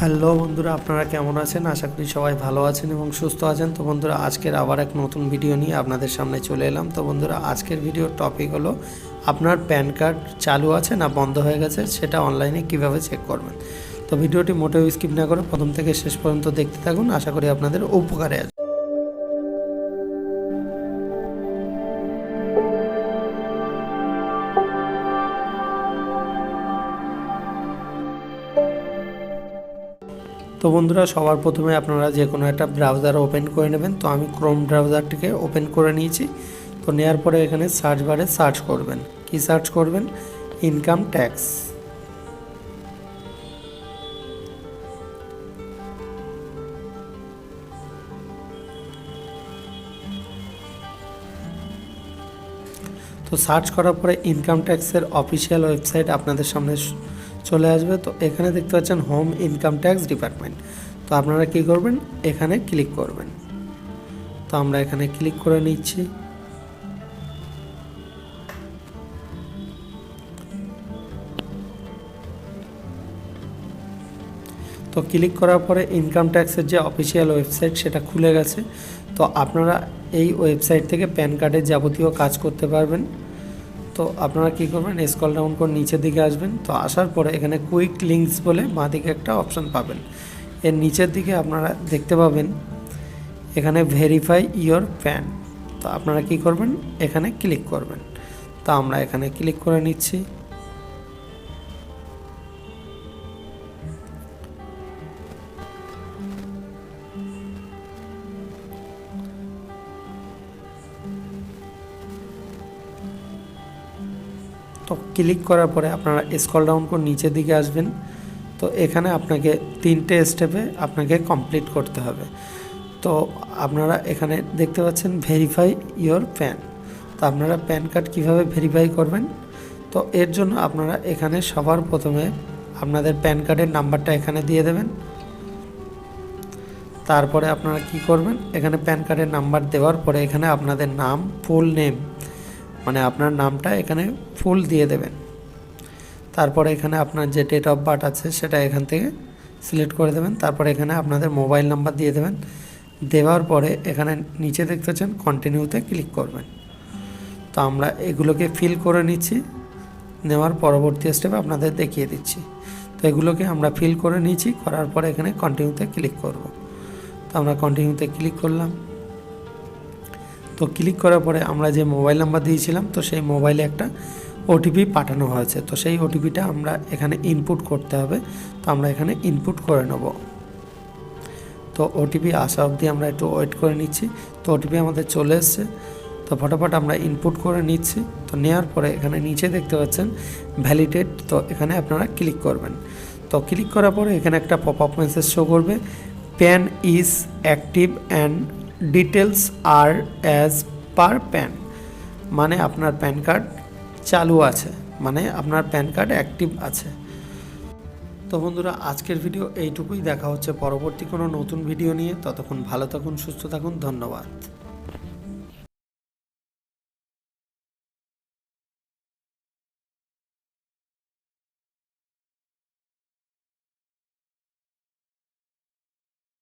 Hello বন্ধুরা, আপনারা কেমন আছেন? আশা করি সবাই ভালো আছেন এবং সুস্থ আছেন। তো বন্ধুরা, আজকের আবার এক নতুন ভিডিও নিয়ে আপনাদের সামনে চলে এলাম। তো বন্ধুরা, আজকের ভিডিওর টপিক হলো, আপনার প্যান কার্ড চালু আছে না বন্ধ হয়ে গেছে? সেটা অনলাইনে কীভাবে চেক করবেন? তো ভিডিওটি মোটেও স্কিপ না করে প্রথম থেকে শেষ পর্যন্ত দেখতে থাকুন। আশা করি আপনাদের উপকারে আসবে। তো বন্ধুরা, সবার প্রথমে আপনারা যে কোনো একটা ব্রাউজার ওপেন করে নেবেন। তো আমি ক্রোম ব্রাউজারটিকে ওপেন করে নিয়েছি। তো নেওয়ার পরে এখানে সার্চ বারে সার্চ করবেন। কি সার্চ করবেন? ইনকাম ট্যাক্স তো সার্চ করার পরে ইনকাম ট্যাক্সের অফিসিয়াল ওয়েবসাইট আপনাদের সামনে চলে আসবে। তো এখানে দেখতে পাচ্ছেন হোম ইনকাম ট্যাক্স ডিপার্টমেন্ট তো আপনারা কী করবেন? এখানে ক্লিক করবেন। তো আমরা এখানে ক্লিক করে নিচ্ছি। তো ক্লিক করার পরে ইনকাম ট্যাক্সের যে অফিসিয়াল ওয়েবসাইট সেটা খুলে গেছে। তো আপনারা এই ওয়েবসাইট থেকে প্যান কার্ডের যাবতীয় কাজ করতে পারবেন। তো আপনারা কি করবেন? স্কল ডাউন করে নিচের দিকে আসবেন। তো আসার পরে এখানে কুইক লিঙ্কস বলে বাঁ দিকে একটা অপশান পাবেন। এর নিচের দিকে আপনারা দেখতে পাবেন এখানে ভেরিফাই ইয়োর প্যান তো আপনারা কি করবেন? এখানে ক্লিক করবেন। তো আমরা এখানে ক্লিক করে নিচ্ছি। তো ক্লিক করার পরে আপনারা স্কল ডাউন করে নিচের দিকে আসবেন। তো এখানে আপনাকে তিনটে স্টেপে আপনাকে কমপ্লিট করতে হবে। তো আপনারা এখানে দেখতে পাচ্ছেন ভেরিফাই ইয়োর প্যান তো আপনারা প্যান কার্ড কীভাবে ভেরিফাই করবেন? তো এর জন্য আপনারা এখানে সবার প্রথমে আপনাদের প্যান কার্ডের নাম্বারটা এখানে দিয়ে দেবেন। তারপরে আপনারা কি করবেন? এখানে প্যান কার্ডের নাম্বার দেওয়ার পরে এখানে আপনাদের নাম ফুল নেম মানে আপনার নামটা এখানে ফুল দিয়ে দেবেন। তারপরে এখানে আপনার যে ডেট অফ বার্থ আছে, সেটা এখান থেকে সিলেক্ট করে দেবেন। তারপরে এখানে আপনাদের মোবাইল নাম্বার দিয়ে দেবেন। দেওয়ার পরে এখানে নিচে দেখতে পাচ্ছেন কন্টিনিউতে ক্লিক করবেন। তো আমরা এগুলোকে ফিল করে নিচ্ছি। নেওয়ার পরবর্তী স্টেপে আপনাদের দেখিয়ে দিচ্ছি। তো এগুলোকে আমরা ফিল করে নিয়েছি, করার পরে এখানে কন্টিনিউতে ক্লিক করব। তো আমরা কন্টিনিউতে ক্লিক করলাম। তো ক্লিক করার পরে আমরা যে মোবাইল নাম্বার দিয়েছিলাম, তো সেই মোবাইলে একটা ওটিপি পাঠানো হয়েছে। তো সেই ওটিপিটা আমরা এখানে ইনপুট করতে হবে। তো আমরা এখানে ইনপুট করে নেব। তো ওটিপি আসা অবধি আমরা একটু ওয়েট করে নিচ্ছি। তো ওটিপি আমাদের চলে এসছে। তো ফটোফট আমরা ইনপুট করে নিচ্ছি। তো নেওয়ার পরে এখানে নিচে দেখতে পাচ্ছেন ভ্যালিডেট তো এখানে আপনারা ক্লিক করবেন। তো ক্লিক করার পরে এখানে একটা পপ আপ মেসেজ শো করবে। PAN is active and details are as per PAN মানে আপনার প্যান কার্ড চালু আছে মানে আপনার প্যান কার্ড অ্যাক্টিভ আছে। তো বন্ধুরা, আজকের ভিডিও এইটুকুই। দেখা হচ্ছে পরবর্তী কোনো নতুন ভিডিও নিয়ে। ততক্ষণ ভালো থাকুন, সুস্থ থাকুন। ধন্যবাদ।